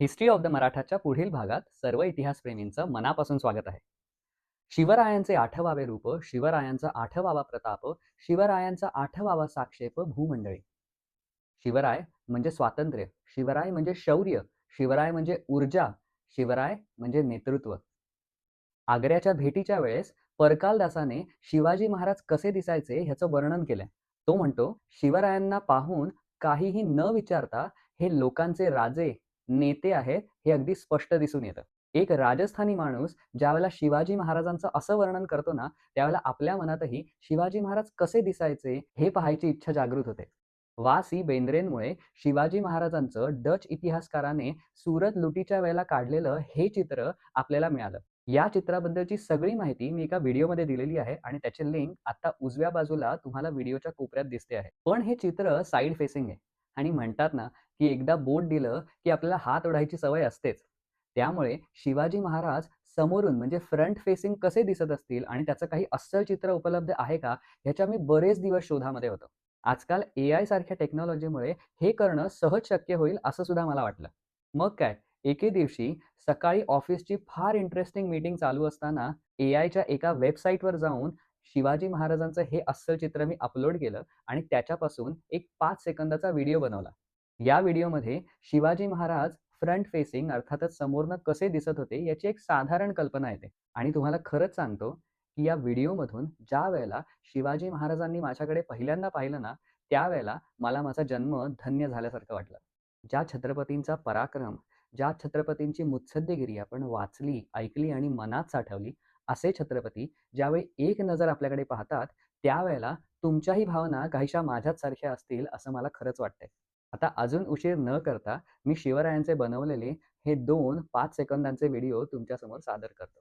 History of the मराठाच्या पुढील भागात सर्व इतिहासप्रेमींचं मनापासून स्वागत आहे. शिवरायांचे आठवावे रूप शिवरायांचा आठवावा प्रताप शिवरायांचा आठवावा साक्षेप भूमंडळी. शिवराय म्हणजे स्वातंत्र्य शिवराय म्हणजे शौर्य शिवराय म्हणजे ऊर्जा शिवराय म्हणजे नेतृत्व. आग्र्याच्या भेटीच्या वेळेस परकालदासाने शिवाजी महाराज कसे दिसायचे ह्याचं वर्णन केलंय. तो म्हणतो शिवरायांना पाहून काहीही न विचारता हे लोकांचे राजे नेते आहेत हे अगदी स्पष्ट दिसून येतं. एक राजस्थानी माणूस ज्यावेळेला शिवाजी महाराजांचं असं वर्णन करतो ना त्यावेळेला आपल्या मनातही शिवाजी महाराज कसे दिसायचे हे पाहायची इच्छा जागृत होते. वा सी बेंद्रेंमुळे शिवाजी महाराजांचं डच इतिहासकाराने सुरत लुटीच्या वेळेला काढलेलं हे चित्र आपल्याला मिळालं. या चित्राबद्दलची सगळी माहिती मी एका व्हिडिओमध्ये दिलेली आहे आणि त्याची लिंक आता उजव्या बाजूला तुम्हाला व्हिडिओच्या कोपऱ्यात दिसते आहे. पण हे चित्र साईड फेसिंग आहे. आणि म्हणतात ना की एकदा बोट दिलं की आपल्याला हात ओढायची सवय असतेच. त्यामुळे शिवाजी महाराज समोरून म्हणजे फ्रंट फेसिंग कसे दिसत असतील आणि त्याचं काही अस्सल चित्र उपलब्ध आहे का ह्याच्या मी बरेच दिवस शोधामध्ये होतो. आजकाल ए आय सारख्या टेक्नॉलॉजीमुळे हे करणं सहज शक्य होईल असं सुद्धा मला वाटलं. मग काय? एके दिवशी सकाळी ऑफिसची फार इंटरेस्टिंग मीटिंग चालू असताना ए आयच्या एका वेबसाईटवर जाऊन शिवाजी महाराजांचं हे अस्सल चित्र मी अपलोड केलं आणि त्याच्यापासून एक पाच सेकंदाचा व्हिडिओ बनवला. या व्हिडिओमध्ये शिवाजी महाराज फ्रंट फेसिंग अर्थातच समोरनं कसे दिसत होते याची एक साधारण कल्पना येते. आणि तुम्हाला खरंच सांगतो की या व्हिडिओमधून ज्या वेळेला शिवाजी महाराजांनी माझ्याकडे पहिल्यांदा पाहिलं ना त्यावेळेला मला माझा जन्म धन्य झाल्यासारखं वाटलं. ज्या छत्रपतींचा पराक्रम ज्या छत्रपतींची मुत्सद्देगिरी आपण वाचली ऐकली आणि मनात साठवली असे छत्रपती ज्यावेळी एक नजर आपल्याकडे पाहतात त्यावेळेला तुमच्याही भावना काहीशा माझ्याच सारख्या असतील असं मला खरंच वाटतंय. आता अजून उशीर न करता मी शिवरायांचे बनवलेले हे दोन पाच सेकंदांचे व्हिडिओ तुमच्यासमोर सादर करतो.